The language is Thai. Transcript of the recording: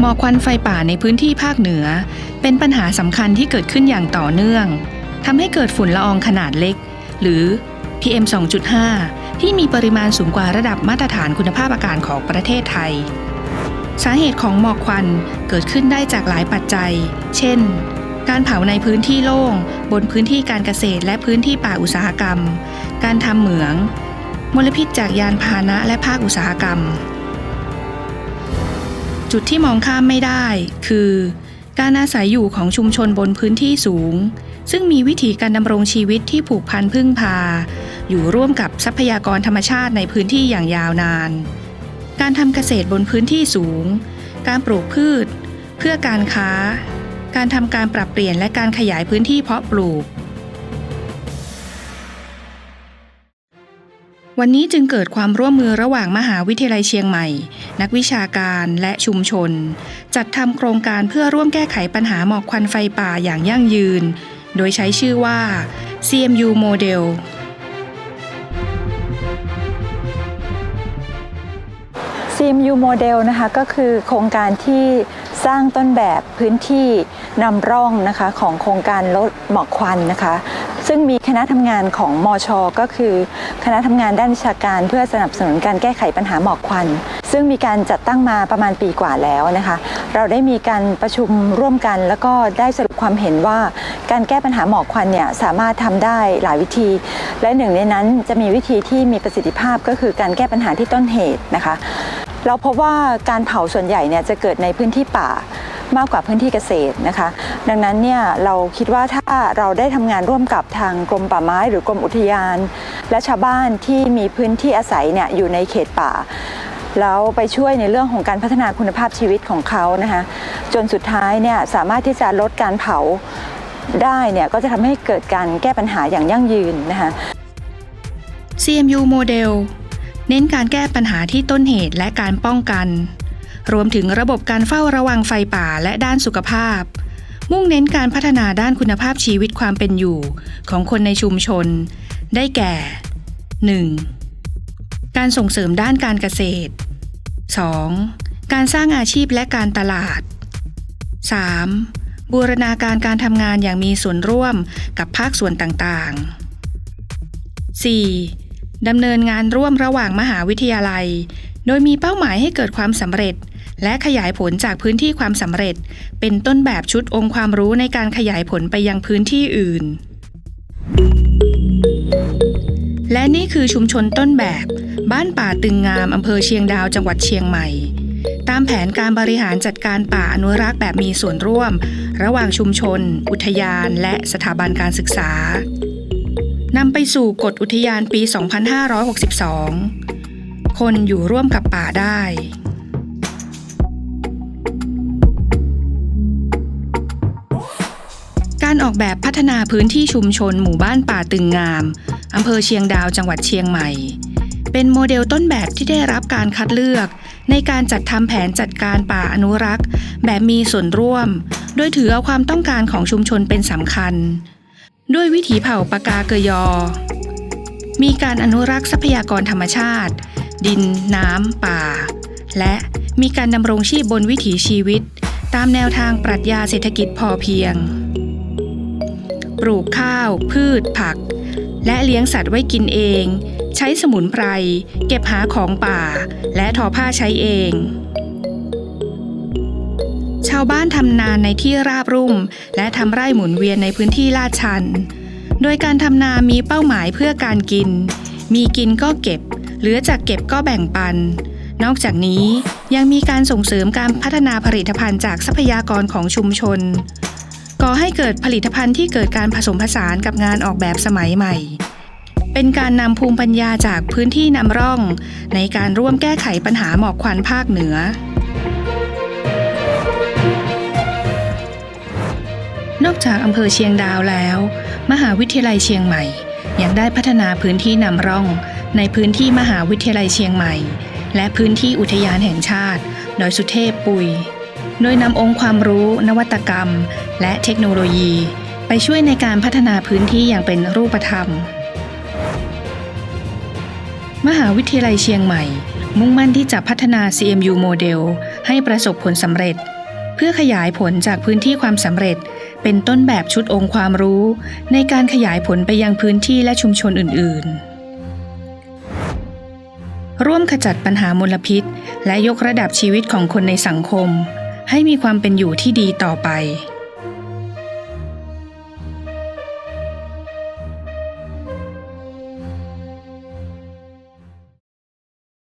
หมอกควันไฟป่าในพื้นที่ภาคเหนือ เป็นปัญหาสำคัญที่เกิดขึ้นอย่างต่อเนื่องทำให้เกิดฝุ่นละอองขนาดเล็ก หรือ PM 2.5 ที่มีปริมาณสูงกว่าระดับมาตรฐานคุณภาพอากาศของประเทศไทย สาเหตุของหมอกควันเกิดขึ้นได้จากหลายปัจจัย เช่น การเผาในพื้นที่โล่ง บนพื้นที่การเกษตรและพื้นที่ป่าอุตสาหกรรม การทำเหมือง มลพิษจากยานพาหนะและภาคอุตสาหกรรม จุดที่มองข้ามไม่ได้ คือ การอาศัยอยู่ของชุมชนบนพื้นที่สูง ซึ่งมีวิถีการดำรงชีวิตที่ผูกพันพึ่งพา อยู่ร่วมกับทรัพยากรธรรมชาติในพื้นที่อย่างยาวนาน การทำเกษตรบนพื้นที่สูง การปลูกพืช เพื่อการค้า การทำการปรับเปลี่ยนและการขยายพื้นที่เพาะปลูก วันนี้จึงเกิดความร่วมมือระหว่างมหาวิทยาลัยเชียงใหม่ นักวิชาการและชุมชน จัดทำโครงการเพื่อร่วมแก้ไขปัญหาหมอกควันไฟป่าอย่างยั่งยืน โดยใช้ชื่อว่า CMU Model CMU Model นะคะก็คือโครงการที่สร้างต้นแบบพื้นที่นำร่องนะคะของโครงการลดหมอกควันนะคะ ซึ่งมีคณะทำงานของมอชก็คือ คณะทำงานด้านวิชาการเพื่อสนับสนุนการแก้ไขปัญหาหมอกควัน ซึ่งมีการจัดตั้งมาประมาณปีกว่าแล้วนะคะ เราได้มีการประชุมร่วมกัน แล้วก็ได้สรุปความเห็นว่าการแก้ปัญหาหมอกควันเนี่ยสามารถทำได้หลายวิธี และหนึ่งในนั้นจะมีวิธีที่มีประสิทธิภาพก็คือการแก้ปัญหาที่ต้นเหตุนะคะ เราพบว่าการเผาส่วนใหญ่เนี่ยจะเกิดในพื้นที่ป่ามากกว่าพื้นที่เกษตรนะคะ ดังนั้นเนี่ยเราคิดว่าถ้าเราได้ทำงานร่วมกับทางกรมป่าไม้หรือกรมอุทยาน และชาวบ้านที่มีพื้นที่อาศัยเนี่ยอยู่ในเขตป่าแล้วไปช่วยในเรื่องของการพัฒนาคุณภาพชีวิตของเขานะคะจนสุดท้ายเนี่ยสามารถที่จะลดการเผาได้เนี่ยก็จะทำให้เกิดการแก้ปัญหาอย่างยั่งยืนนะคะ CMU Model เน้นการแก้ปัญหาที่ต้นเหตุและการป้องกัน รวมถึงระบบการเฝ้าระวังไฟป่าและด้านสุขภาพ มุ่งเน้นการพัฒนาด้านคุณภาพชีวิตความเป็นอยู่ ของคนในชุมชน ได้แก่ 1. การส่งเสริมด้านการเกษตร 2. การสร้างอาชีพและการตลาด 3. บูรณาการการทำงานอย่างมีส่วนร่วมกับภาคส่วนต่างๆ 4. ดำเนินงานร่วมระหว่างมหาวิทยาลัย โดยมีเป้าหมายให้เกิดความสำเร็จ และขยายผลจากพื้นที่ความสำเร็จ เป็นต้นแบบชุดองค์ความรู้ในการขยายผลไปยังพื้นที่อื่น และนี่คือชุมชนต้นแบบ บ้านป่าตึงงามอำเภอเชียงดาวจังหวัดเชียงใหม่ ตามแผนการบริหารจัดการป่าอนุรักษ์แบบมีส่วนร่วม ระหว่างชุมชน อุทยาน และสถาบันการศึกษานำไปสู่กฎอุทยานปี 2562 คนอยู่ร่วมกับป่าได้ ออกแบบพัฒนาพื้นที่ชุมชนหมู่บ้านป่าตึงงามอำเภอเชียงดาวจังหวัดเชียงใหม่ เป็นโมเดลต้นแบบที่ได้รับการคัดเลือก ในการจัดทำแผนจัดการป่าอนุรักษ์ แบบมีส่วนร่วม โดยถือเอาความต้องการของชุมชนเป็นสำคัญ ด้วยวิถีเผ่าปากาเกยอ มีการอนุรักษ์ทรัพยากรธรรมชาติ ดิน น้ำ ป่า และมีการดำรงชีพบนวิถีชีวิต ตามแนวทางปรัชญาเศรษฐกิจพอเพียง ลูกข้าว พืช ผัก และเลี้ยงสัตว์ไว้กินเอง ใช้สมุนไพร เก็บหาของป่า และทอผ้าใช้เอง ชาวบ้านทำนาในที่ราบรุ่ม และทำไร่หมุนเวียนในพื้นที่ลาดชัน โดยการทำนามีเป้าหมายเพื่อการกิน มีกินก็เก็บ เหลือจากเก็บก็แบ่งปันนอกจากนี้ยังมีการส่งเสริมการพัฒนาผลิตภัณฑ์จากทรัพยากรของชุมชน ก่อให้เกิดผลิตภัณฑ์ที่เกิดการผสมผสานกับงานออกแบบสมัยใหม่ เป็นการนำภูมิปัญญาจากพื้นที่นำร่อง ในการร่วมแก้ไขปัญหาหมอกควันภาคเหนือนอกจากอำเภอเชียงดาวแล้ว มหาวิทยาลัยเชียงใหม่ ยังได้พัฒนาพื้นที่นำร่อง ในพื้นที่มหาวิทยาลัยเชียงใหม่ และพื้นที่อุทยานแห่งชาติดอยสุเทพปุย โดยนำองค์ความรู้นวัตกรรม และเทคโนโลยี ไปช่วยในการพัฒนาพื้นที่อย่างเป็นรูปธรรม มหาวิทยาลัยเชียงใหม่ มุ่งมั่นที่จะพัฒนา CMU โมเดลให้ประสบผลสำเร็จ เพื่อขยายผลจากพื้นที่ความสำเร็จ เป็นต้นแบบชุดองค์ความรู้ ในการขยายผลไปยังพื้นที่และชุมชนอื่น ๆร่วมขจัดปัญหามลพิษ และยกระดับชีวิตของคนในสังคม ให้มีความเป็นอยู่ที่ดีต่อไป